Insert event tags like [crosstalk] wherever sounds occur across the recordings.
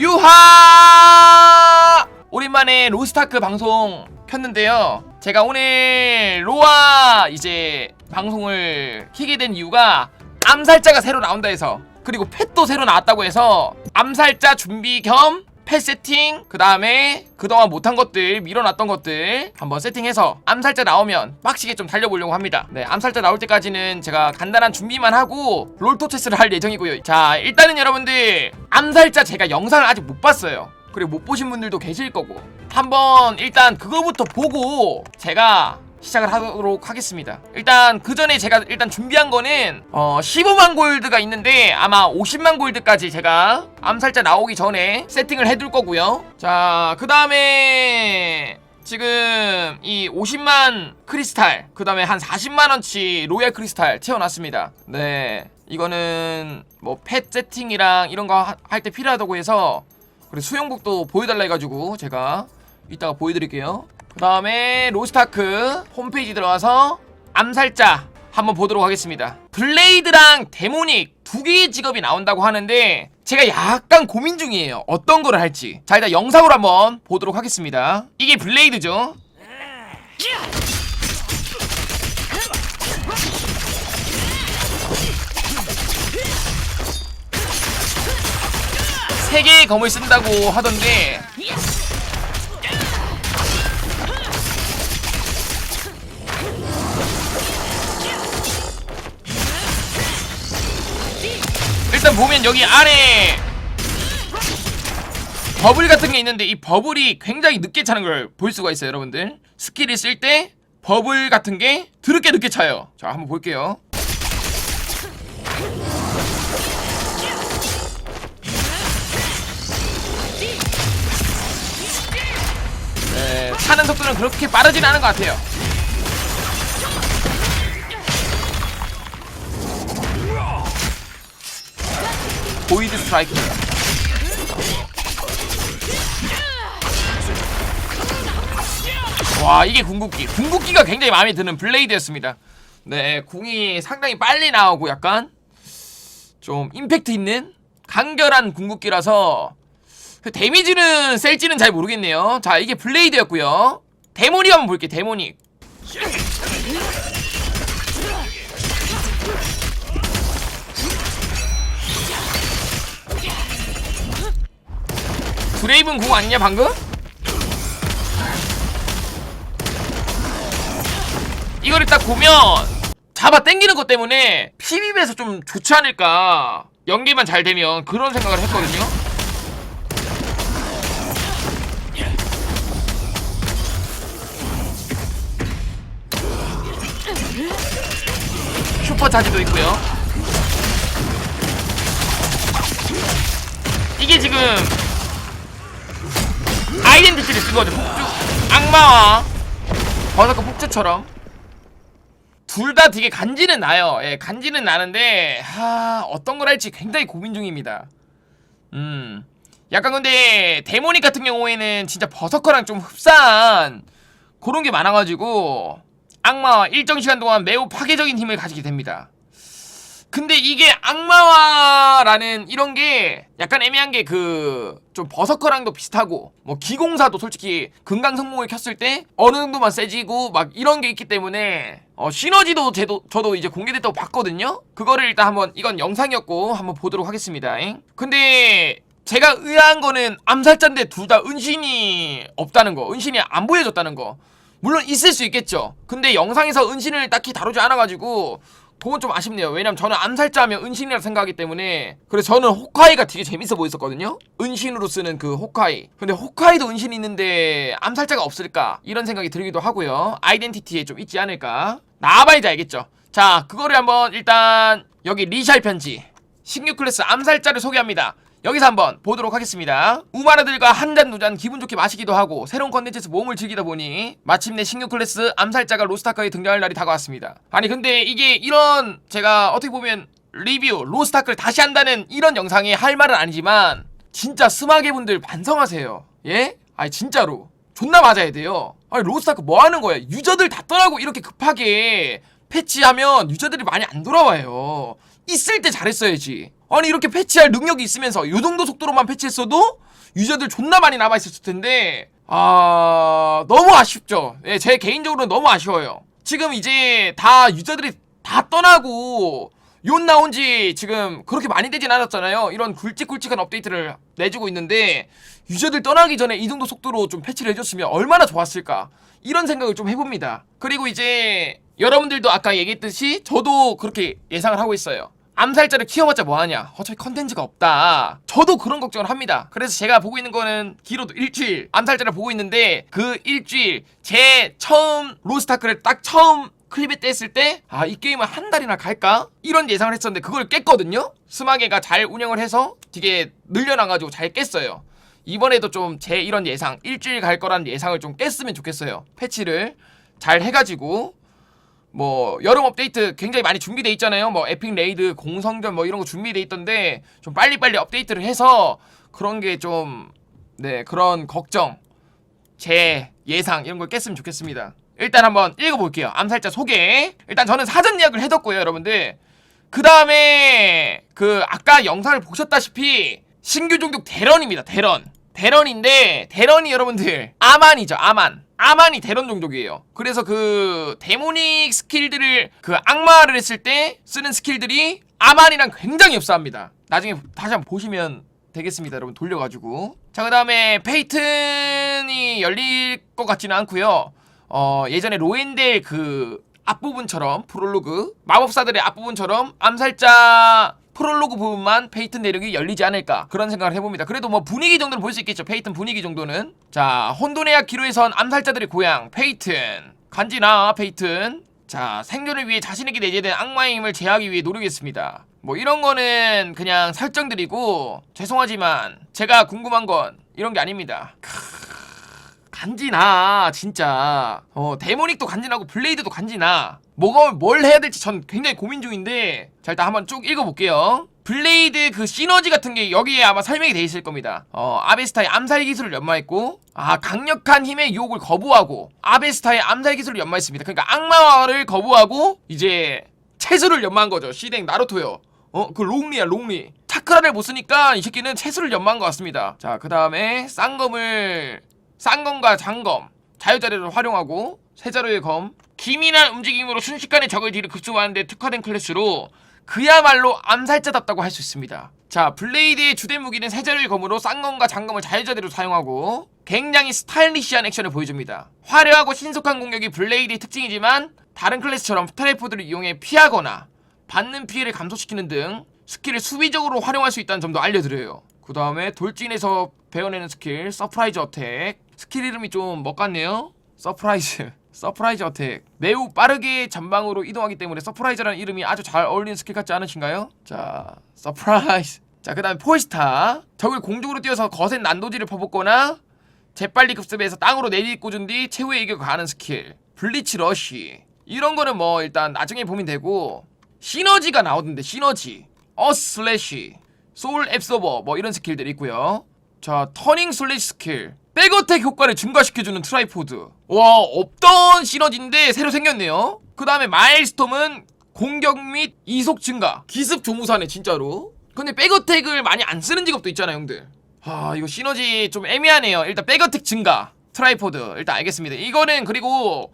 유하! 오랜만에 로스타크 방송 켰는데요. 제가 오늘 로아 이제 방송을 키게 된 이유가 암살자가 새로 나온다 해서 그리고 펫도 새로 나왔다고 해서 암살자 준비 겸 펫 세팅 그 다음에 그동안 못한 것들 밀어놨던 것들 한번 세팅해서 암살자 나오면 빡시게 좀 달려보려고 합니다. 네 암살자 나올 때까지는 제가 간단한 준비만 하고 롤토 체스를 할 예정이고요. 자 일단은 여러분들 암살자 제가 영상을 아직 못 봤어요. 그리고 못 보신 분들도 계실 거고. 한번 일단 그거부터 보고 제가 시작을 하도록 하겠습니다. 일단 그 전에 제가 일단 준비한 거는 어 15만 골드가 있는데 아마 50만 골드까지 제가 암살자 나오기 전에 세팅을 해둘 거고요. 자, 그 다음에 지금 이 50만 크리스탈 그 다음에 한 40만 원치 로얄 크리스탈 채워놨습니다. 네, 이거는 뭐펫 세팅이랑 이런 거 할 때 필요하다고 해서 그리고 수영복도 보여달라 해가지고 제가 이따가 보여드릴게요. 그 다음에 로스타크 홈페이지 들어가서 암살자 한번 보도록 하겠습니다. 블레이드랑 데모닉 두 개의 직업이 나온다고 하는데 제가 약간 고민 중이에요. 어떤 거를 할지. 자 일단 영상으로 한번 보도록 하겠습니다. 이게 블레이드죠. 세 개의 검을 쓴다고 하던데 일단 보면 여기 아래 버블 같은 게 있는데 이 버블이 굉장히 늦게 차는 걸 볼 수가 있어요 여러분들. 스킬을 쓸 때 버블 같은 게 드럽게 늦게 차요. 자 한번 볼게요. 네, 차는 속도는 그렇게 빠르진 않은 것 같아요 보이드 스트라이크. 와 이게 궁극기. 궁극기가 굉장히 마음에 드는 블레이드였습니다. 네 궁이 상당히 빨리 나오고 약간 좀 임팩트 있는 간결한 궁극기라서 그 데미지는 셀지는 잘 모르겠네요. 자 이게 블레이드였고요. 데모닉 한번 볼게요 데모닉 브레이븐 궁 아니냐 방금? 이거를 딱 보면 잡아 당기는 것 때문에 PB에서 좀 좋지 않을까. 연기만 잘 되면 그런 생각을 했거든요. 슈퍼 차지도 있고요. 이게 지금 아 이덴티티를 쓴 거죠. 폭주 악마와 버섯과 폭주처럼 둘 다 되게 간지는 나요. 예, 간지는 나는데 하, 어떤 걸 할지 굉장히 고민 중입니다. 음, 약간 근데 데모닉 같은 경우에는 진짜 버서커랑 좀 흡사한 그런 게 많아가지고 악마와 일정 시간 동안 매우 파괴적인 힘을 가지게 됩니다. 근데 이게 악마화라는 이런 게 약간 애매한 게 그 좀 버서커랑도 비슷하고 뭐 기공사도 솔직히 금강 성공을 켰을 때 어느 정도만 세지고 막 이런 게 있기 때문에 어 시너지도 제도 저도 이제 공개됐다고 봤거든요. 그거를 일단 한번 이건 영상이었고 한번 보도록 하겠습니다. 잉? 근데 제가 의아한 거는 암살자인데 둘 다 은신이 없다는 거, 은신이 안 보여줬다는 거. 물론 있을 수 있겠죠. 근데 영상에서 은신을 딱히 다루지 않아가지고 그건 좀 아쉽네요. 왜냐면 저는 암살자 하면 은신이라 생각하기 때문에 그래서 저는 호카이가 되게 재밌어 보였었거든요. 은신으로 쓰는 그 호카이. 근데 호카이도 은신이 있는데 암살자가 없을까? 이런 생각이 들기도 하고요. 아이덴티티에 좀 있지 않을까? 나와봐야지 알겠죠. 자, 그거를 한번 일단 여기 리샬 편지 신규 클래스 암살자를 소개합니다. 여기서 한번 보도록 하겠습니다. 우마르들과 한 잔두잔 기분 좋게 마시기도 하고 새로운 컨텐츠에서 몸을 즐기다 보니 마침내 신규 클래스 암살자가 로스타크에 등장할 날이 다가왔습니다. 아니 근데 이게 이런 제가 어떻게 보면 리뷰 로스타크를 다시 한다는 이런 영상에 할 말은 아니지만 진짜 스마게 분들 반성하세요. 예? 아니 진짜로 존나 맞아야 돼요. 아니 로스타크 뭐 하는 거야? 유저들 다 떠나고 이렇게 급하게 패치하면 유저들이 많이 안 돌아와요. 있을 때 잘했어야지. 아니 이렇게 패치할 능력이 있으면서 이 정도 속도로만 패치했어도 유저들 존나 많이 남아 있었을 텐데 아 너무 아쉽죠. 예, 제 개인적으로 너무 아쉬워요. 지금 이제 다 유저들이 다 떠나고 용 나온 지 지금 그렇게 많이 되진 않았잖아요. 이런 굵직굵직한 업데이트를 내주고 있는데 유저들 떠나기 전에 이 정도 속도로 좀 패치를 해줬으면 얼마나 좋았을까 이런 생각을 좀 해봅니다. 그리고 이제 여러분들도 아까 얘기했듯이 저도 그렇게 예상을 하고 있어요. 암살자를 키워봤자 뭐하냐? 어차피 컨텐츠가 없다. 저도 그런 걱정을 합니다. 그래서 제가 보고 있는 거는 길어도 일주일 암살자를 보고 있는데 그 일주일 제 처음 로스타크를 딱 처음 클립에 뗐을 때 아 이 게임은 한 달이나 갈까? 이런 예상을 했었는데 그걸 깼거든요? 스마게가 잘 운영을 해서 되게 늘려놔가지고 잘 깼어요. 이번에도 좀 제 이런 예상 일주일 갈 거라는 예상을 좀 깼으면 좋겠어요. 패치를 잘 해가지고 뭐 여름 업데이트 굉장히 많이 준비돼 있잖아요. 뭐 에픽 레이드, 공성전 뭐 이런 거 준비돼 있던데 좀 빨리빨리 업데이트를 해서 그런 게 좀 네, 그런 걱정 제 예상 이런 걸 깼으면 좋겠습니다. 일단 한번 읽어 볼게요. 암살자 소개. 일단 저는 사전 예약을 해 뒀고요, 여러분들. 그 다음에 그 아까 영상을 보셨다시피 신규 종족 대런입니다. 대런. 대런인데 대런이 여러분들 아만이죠. 아만. 아만이 대런 종족이에요. 그래서 그 데모닉 스킬들을 그 악마를 했을 때 쓰는 스킬들이 아만이랑 굉장히 흡사합니다. 나중에 다시 한번 보시면 되겠습니다. 여러분 돌려가지고. 자, 그 다음에 페이튼이 열릴 것 같지는 않고요. 어, 예전에 로엔델 그 앞부분처럼 프롤로그 마법사들의 앞부분처럼 암살자 프롤로그 부분만 페이튼 내력이 열리지 않을까 그런 생각을 해봅니다. 그래도 뭐 분위기 정도는 볼 수 있겠죠. 페이튼 분위기 정도는. 자, 혼돈의 기로에선 암살자들의 고향 페이튼. 간지나 페이튼. 자, 생존을 위해 자신에게 내재된 악마의 힘을 제하기 위해 노력했습니다. 뭐 이런 거는 그냥 설정드리고 죄송하지만 제가 궁금한 건 이런 게 아닙니다. 간지나 진짜 어 데모닉도 간지나고 블레이드도 간지나 뭐가 뭘 해야 될지 전 굉장히 고민 중인데 자 일단 한번 쭉 읽어볼게요. 블레이드 그 시너지 같은 게 여기에 아마 설명이 돼 있을 겁니다. 어 아베스타의 암살 기술을 연마했고 아 강력한 힘의 유혹을 거부하고 아베스타의 암살 기술을 연마했습니다. 그러니까 악마를 거부하고 이제 채수를 연마한 거죠. 시댕 나루토요. 어 그 롱리야 롱리. 차크라를 못 쓰니까 이 새끼는 채수를 연마한 것 같습니다. 자 그 다음에 쌍검을 쌍검과 장검 자유자리를 활용하고 세자루의 검 기민한 움직임으로 순식간에 적을 뒤를 급수하는데 특화된 클래스로 그야말로 암살자답다고 할 수 있습니다. 자 블레이드의 주된 무기는 세자루의 검으로 쌍검과 장검을 자유자리로 사용하고 굉장히 스타일리시한 액션을 보여줍니다. 화려하고 신속한 공격이 블레이드의 특징이지만 다른 클래스처럼 트라이포드를 이용해 피하거나 받는 피해를 감소시키는 등 스킬을 수비적으로 활용할 수 있다는 점도 알려드려요. 그 다음에 돌진에서 배워내는 스킬 서프라이즈 어택. 스킬 이름이 좀 먹같네요. 서프라이즈 서프라이즈 어택. 매우 빠르게 전방으로 이동하기 때문에 서프라이즈라는 이름이 아주 잘 어울리는 스킬 같지 않으신가요? 자 서프라이즈. [laughs] 자그 다음에 폴스타. 적을 공중으로 뛰어서 거센 난도질을 퍼붓거나 재빨리 급습해서 땅으로 내리꽂은 뒤 최후의 이격을 가하는 스킬. 블리치 러쉬. 이런 거는 뭐 일단 나중에 보면 되고 시너지가 나오던데 시너지. 어 슬래시 소울 앱서버 뭐 이런 스킬들이 있고요. 자 터닝 슬래시 스킬 백어택 효과를 증가시켜주는 트라이포드. 와 없던 시너지인데 새로 생겼네요. 그 다음에 마일스톰은 공격 및 이속 증가. 기습 조무사네 진짜로. 근데 백어택을 많이 안 쓰는 직업도 있잖아 형들. 아 이거 시너지 좀 애매하네요. 일단 백어택 증가 트라이포드. 일단 알겠습니다. 이거는 그리고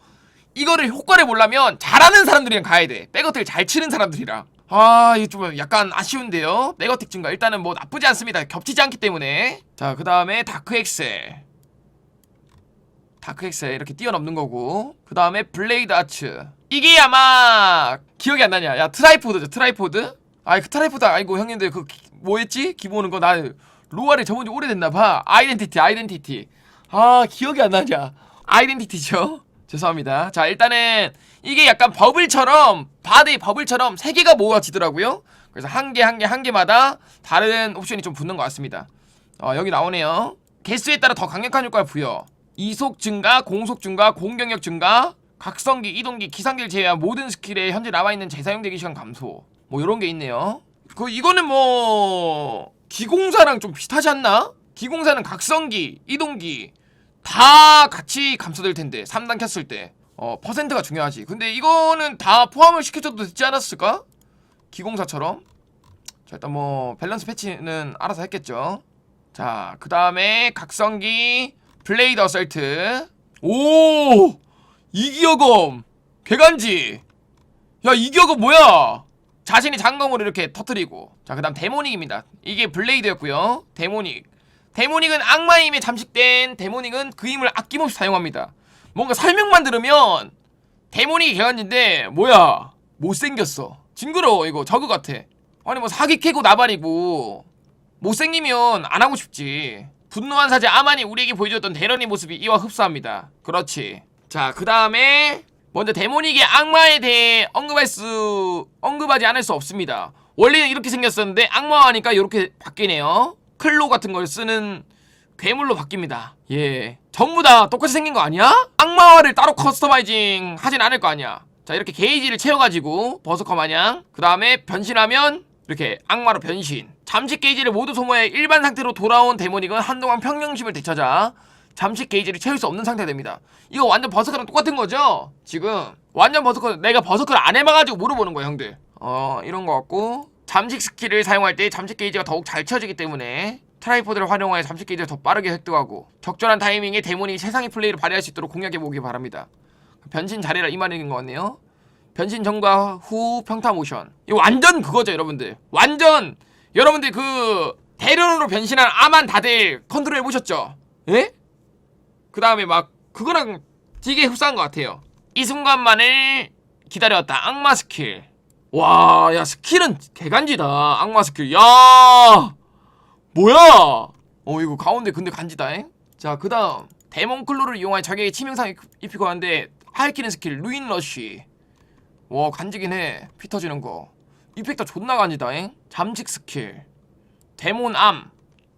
이거를 효과를 보려면 잘하는 사람들이랑 가야 돼. 백어택을 잘 치는 사람들이랑 아 이거 좀 약간 아쉬운데요? 백어택 증가. 일단은 뭐 나쁘지 않습니다. 겹치지 않기 때문에. 자 그 다음에 다크 엑셀 다크 엑셀 이렇게 뛰어넘는 거고 그 다음에 블레이드 아츠. 이게 아마 기억이 안 나냐? 야 트라이포드죠 트라이포드? 아이 그 트라이포드 아이고 형님들 그 기- 뭐였지? 기본 오는 거나 로아를 접은 지 오래됐나봐. 아이덴티티 아이덴티티. 아 기억이 안 나냐? 아이덴티티죠? [laughs] 죄송합니다. 자 일단은 이게 약간 버블처럼 바드의 버블처럼 세 개가 모아지더라고요. 그래서 한 개 한 개 한 개마다 다른 옵션이 좀 붙는 것 같습니다. 어, 여기 나오네요. 개수에 따라 더 강력한 효과를 부여 이속 증가, 공속 증가, 공격력 증가, 각성기, 이동기, 기상기를 제외한 모든 스킬에 현재 남아있는 재사용되기 시간 감소. 뭐 이런 게 있네요. 그 이거는 뭐 기공사랑 좀 비슷하지 않나? 기공사는 각성기, 이동기 다 같이 감소될 텐데 3단 켰을 때. 어, 퍼센트가 중요하지. 근데 이거는 다 포함을 시켜줘도 되지 않았을까? 기공사처럼? 자 일단 뭐 밸런스 패치는 알아서 했겠죠. 자 그 다음에 각성기 블레이드 어설트. 오! 이기어검. 개간지. 야 이기어검 뭐야? 자신이 장검으로 이렇게 터트리고. 자그 다음 데모닉입니다. 이게 블레이드였고요. 데모닉. 데모닉은 악마의 힘에 잠식된 데모닉은 그 힘을 아낌없이 사용합니다. 뭔가 설명만 들으면 데모닉이 개간지인데 뭐야? 못생겼어. 징그러워 이거. 저그 같아. 아니 뭐 사기 캐고 나발이고. 못생기면 안 하고 싶지 분노한 사제 아만이 우리에게 보여줬던 대련의 모습이 이와 흡사합니다. 그렇지. 자 그 다음에 먼저 데모닉의 악마에 대해 언급할 수 언급하지 않을 수 없습니다. 원래는 이렇게 생겼었는데 악마화니까 이렇게 바뀌네요. 클로 같은 걸 쓰는 괴물로 바뀝니다. 예. 전부 다 똑같이 생긴 거 아니야? 악마화를 따로 커스터마이징 하진 않을 거 아니야. 자 이렇게 게이지를 채워가지고 버서커 마냥 그 다음에 변신하면 이렇게 악마로 변신 잠식 게이지를 모두 소모해 일반 상태로 돌아온 데모닉은 한동안 평정심을 되찾아 잠식 게이지를 채울 수 없는 상태가 됩니다. 이거 완전 버서커랑 똑같은 거죠? 지금 완전 버서커 내가 버서커를 안 해봐가지고 물어보는 거야 형들. 어 이런 거 같고 잠식 스킬을 사용할 때 잠식 게이지가 더욱 잘 채워지기 때문에 트라이포드를 활용하여 잠식 게이지를 더 빠르게 획득하고 적절한 타이밍에 데모닉이 최상의 플레이를 발휘할 수 있도록 공략해 보기 바랍니다. 변신 잘해라 이 말인 것 같네요. 변신 전과 후 평타 모션. 이거 완전 그거죠 여러분들. 완전 여러분들 그 대련으로 변신한 아만 다들 컨트롤 해보셨죠? 예? 그 다음에 막 그거랑 되게 흡사한 것 같아요. 이 순간만을 기다려왔다. 악마 스킬. 와 야 스킬은 개간지다. 악마 스킬. 야 뭐야? 어 이거 가운데 근데 간지다잉? 자그 다음. 데몬클로를 이용하여 적에게 치명상 입히고 하는데 하이키는 스킬. 루인 러쉬. 와 간지긴 해 피 터지는 거 이펙터 존나 간지다잉 잠식 스킬 데몬암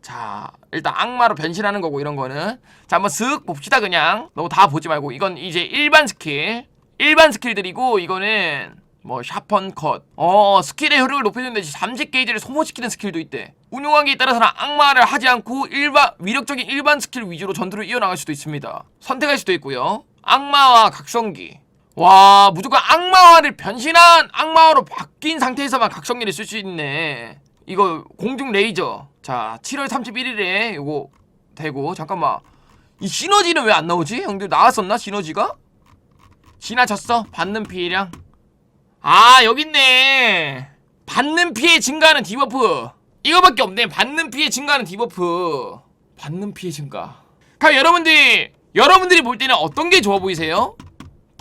자 일단 악마로 변신하는 거고 이런 거는 자 한번 슥 봅시다 그냥 너무 다 보지 말고 이건 이제 일반 스킬 일반 스킬들이고 이거는 뭐 샤펀 컷. 어 스킬의 효력을 높여주는데 잠식 게이지를 소모시키는 스킬도 있대. 운용하기에 따라서는 악마를 하지 않고 일반 위력적인 일반 스킬 위주로 전투를 이어나갈 수도 있습니다. 선택할 수도 있고요. 악마와 각성기. 와 무조건 악마화를 변신한 악마화로 바뀐 상태에서만 각성기를 쓸 수 있네. 이거 공중 레이저. 자 7월 31일에 이거 되고 잠깐만 이 시너지는 왜 안 나오지? 형들 나왔었나 시너지가? 지나쳤어 받는 피해량 아 여기 있네 받는 피해 증가하는 디버프 이거밖에 없네 받는 피해 증가하는 디버프 받는 피해 증가 그럼 여러분들 여러분들이 볼 때는 어떤 게 좋아 보이세요?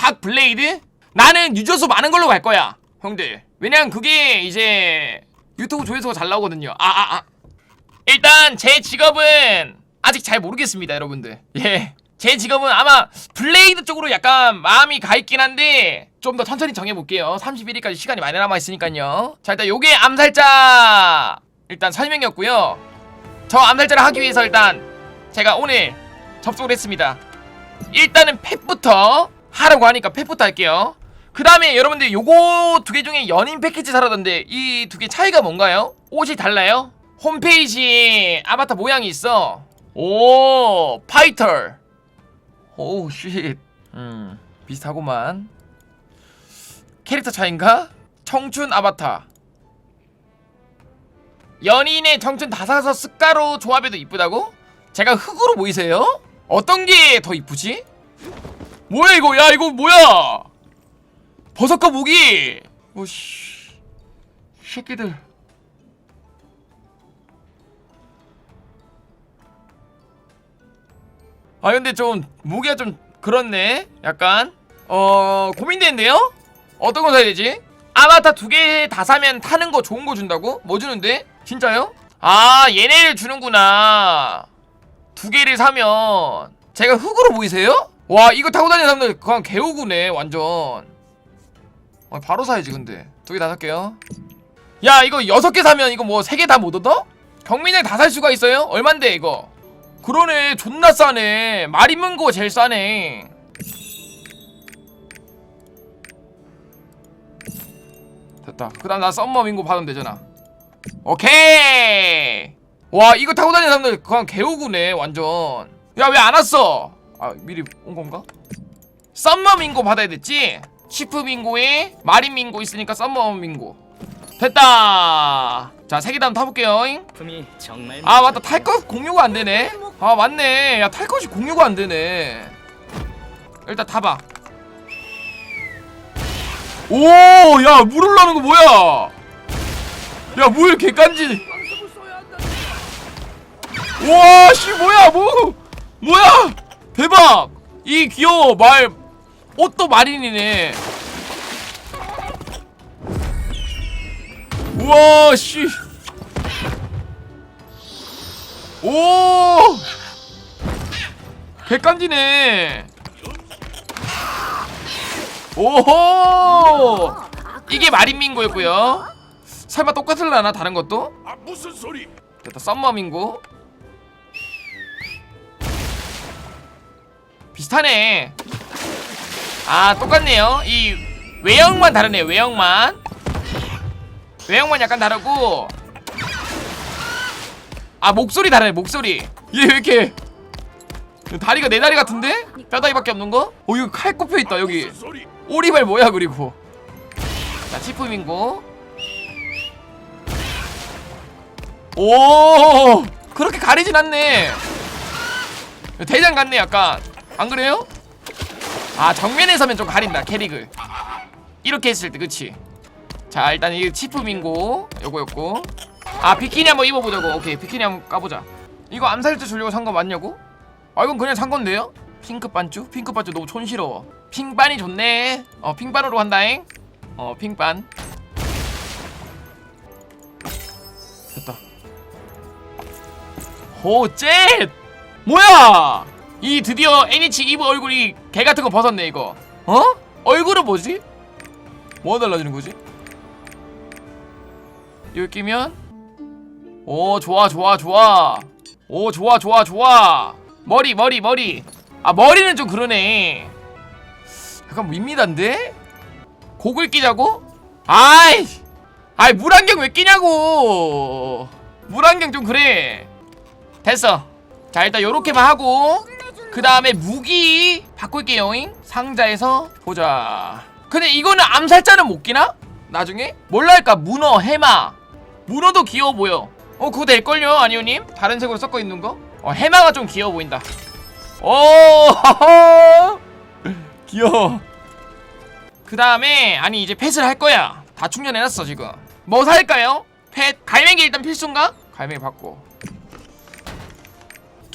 닭 블레이드? 나는 유저수 많은 걸로 갈 거야. 형들. 왜냐면 그게 이제 유튜브 조회수가 잘 나오거든요. 아아 아, 일단 제 직업은 아직 잘 모르겠습니다 여러분들. [laughs] 예. 제 직업은 아마 블레이드 쪽으로 약간 마음이 가 있긴 한데 좀 더 천천히 정해볼게요. 31일까지 시간이 많이 남아있으니까요. 자 일단 요게 암살자 일단 설명이었고요. 저 암살자를 하기 위해서 일단 제가 오늘 접속을 했습니다. 일단은 펫부터 하라고 하니까 펫부터 할게요 그 다음에 여러분들 요거 두 개 중에 연인 패키지 사라던데 이 두 개 차이가 뭔가요? 옷이 달라요? 홈페이지 아바타 모양이 있어 오 파이터 오우 쉿음 비슷하구만 캐릭터 차인가? 청춘 아바타 연인의 청춘 다사서 습가로 조합해도 이쁘다고? 제가 흑으로 보이세요? 어떤 게 더 이쁘지? 뭐야 이거 야 이거 뭐야 버섯과 모기 오씨 새끼들 아 근데 좀 무게가 좀 그렇네 약간 어 고민되는데요? 어떤 거 사야 되지? 아바타 두 개 다 사면 타는 거 좋은 거 준다고? 뭐 주는데? 진짜요? 아 얘네를 주는구나 두 개를 사면 제가 흙으로 보이세요? 와 이거 타고 다니는 사람들 그냥 개우구네 완전. 아, 바로 사야지 근데. 두 개 다 살게요. 야 이거 여섯 개 사면 이거 뭐 세 개 다 못 얻어? 경민을 다살 수가 있어요? 얼만데 이거? 그러네 존나 싸네. 거 제일 싸네. 됐다. 그 다음 나 썸머 민고 받으면 되잖아. 오케이! 와 이거 타고 다니는 사람들 그냥 개우구네 완전. 야 왜 안 왔어 아 미리 온 건가? 썸머 민고 받아야 됐지? 치프 민고에 마린 민고 있으니까 썸머 민고 됐다 자, 세개 다음 타볼게요. 아, 맞다. 탈 것 공유가 안 되네. 아, 맞네. 야, 탈 것이 공유가 안 되네. 일단 타봐. 오, 야, 물 올라오는 거 뭐야? 야, 물 개간지. 와, 씨, 뭐야, 뭐, 뭐야? 대박! 이 귀여워, 말. 옷도 마린이네. 우와, 씨. 오! 개깜지네. 오호! 이게 마린민고였고요. 설마 똑같을라나 다른 것도? 아 무슨 소리? 됐다 썸머민고. 비슷하네. 아 똑같네요. 이 외형만 다르네요. 외형만. 외형만 약간 다르고. 아 목소리 다르네. 목소리. 얘 왜 이렇게 다리가 네 다리 같은데? 뼈다귀밖에 없는 거? 어 이거 칼 꼽혀 있다 여기. 오리발 뭐야 그리고. 자 치프민고. 오 그렇게 가리진 않네. 대장 같네 약간. 안 그래요? 아 정면에 서면 좀 가린다 캐릭을. 이렇게 했을 때 그치? 자 일단 이 치프민고 요거였고. 아 비키니 한번 입어보자고. 오케이 비키니 한번 까보자. 이거 암살자 주려고 산 거 맞냐고? 아 이건 그냥 산 건데요? 핑크 반쭈? 핑크 반쭈 너무 촌스러워. 핑반이 좋네. 어 핑반으로 한다잉. 어 핑반. 됐다. 오 jet! 뭐야? 이 드디어 애니치 이브 얼굴이 개 같은 거 벗었네 이거. 어? 얼굴은 뭐지? 뭐가 달라지는 거지? 이거 끼면 오 좋아 좋아 좋아 오 좋아 좋아 좋아 머리 머리 머리 아 머리는 좀 그러네 약간 밋밋한데? 곡을 끼자고? 아이 아이 물안경 왜 끼냐고 물안경 좀 그래 됐어 자 일단 요렇게만 하고 그 다음에 무기 바꿀게요잉 상자에서 보자 근데 이거는 암살자는 못 끼나? 나중에? 뭘로 할까? 문어, 해마 문어도 귀여워 보여 어 그거 될걸요 아니오님? 다른 색으로 섞어 있는 거? 어 해마가 좀 귀여워 보인다 오 [laughs] 귀여워 그 다음에 아니 이제 펫을 할 거야 다 충전해놨어 지금 뭐 살까요? 펫 갈매기 일단 필수인가? 갈매기 받고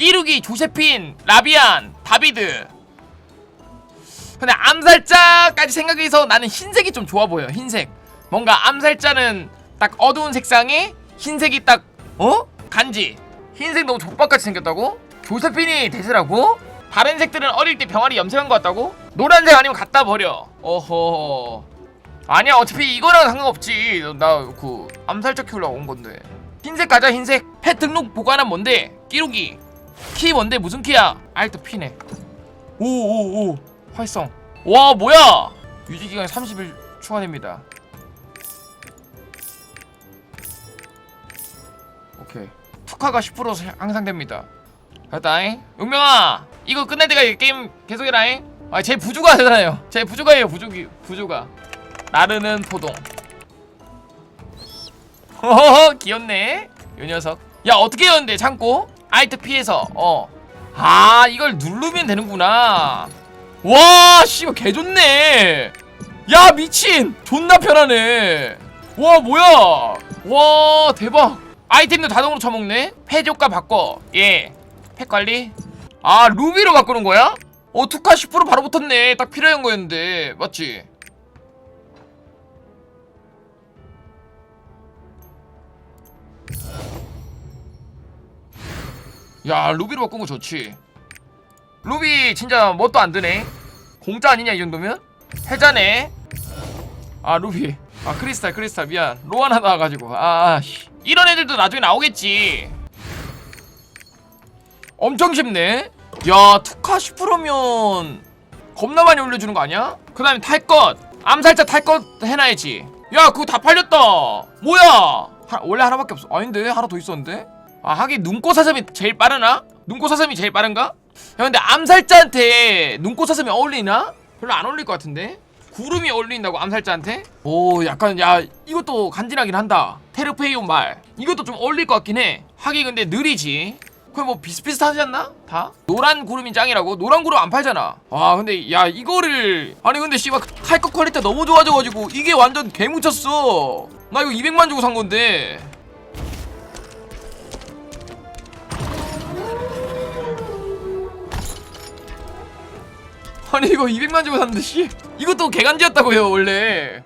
끼루기, 조세핀, 라비안, 다비드 근데 암살자까지 생각해서 나는 흰색이 좀 좋아 보여 흰색 뭔가 암살자는 딱 어두운 색상에 흰색이 딱 어? 간지 흰색 너무 족박같이 생겼다고? 조세핀이 대세라고? 다른 색들은 어릴 때 병아리 염색한 것 같다고? 노란색 아니면 갖다 버려 어허 아니야 어차피 이거랑 상관없지 나 그 암살자 키우려고 온 건데 흰색 가자 흰색 펫 등록 보관은 뭔데? 끼루기 키 뭔데? 무슨 키야? 알트 P네. 오오오. 활성. 와 뭐야? 유지기간 30일 추가됩니다. 오케이. 투카가 10% 항상 됩니다. 됐다잉. 용명아! 이거 끝날 때까지 게임 계속해라잉. 아제 부주가 되잖아요. 제 부주가예요 부주기 부주가. 나르는 포동. 허허허 귀엽네. 요 녀석. 야 어떻게 했는데 참고 아이트 피해서 어 아 이걸 누르면 되는구나. 와 씨발 개 좋네. 야 미친. 존나 편하네. 와 뭐야? 와 대박. 아이템도 자동으로 쳐먹네? 펫 효과 바꿔. 예펫 관리. 아 루비로 바꾸는 거야? 어 투카 10% 바로 붙었네. 딱 필요한 거였는데. 맞지? 야 루비로 바꾼 거 좋지. 루비 진짜 뭣도 안 드네. 공짜 아니냐 이 정도면? 해자네. 아 루비. 아 크리스탈 크리스탈. 미안. 로아나 나와가지고. 아 씨. 이런 애들도 나중에 나오겠지. 엄청 쉽네. 야 투카 10%면 겁나 많이 올려주는 거 아니야? 그 다음에 탈것. 암살자 탈 것 해놔야지. 야 그거 다 팔렸다. 뭐야? 하, 원래 하나밖에 없어. 아닌데? 하나 더 있었는데 아 하긴 눈꽃 사슴이 제일 빠르나? 눈꽃 사슴이 제일 빠른가? 야 근데 암살자한테 눈꽃 사슴이 어울리나? 별로 안 어울릴 것 같은데? 구름이 어울린다고 암살자한테? 오 약간 야 이것도 간지나긴 한다 테르페이온 말 이것도 좀 어울릴 것 같긴 해 하긴 근데 느리지 그럼 뭐 비슷비슷하지 않나? 다? 노란 구름이 짱이라고? 노란 구름 안 팔잖아 와 근데 야 이거를 아니 근데 씨발 칼것 퀄리티 너무 좋아져가지고 이게 완전 개뭉쳤어 나 이거 200만 주고 산 건데 아니 이거 200만 주고 샀는데 씨. 이것도 개간지였다고요 원래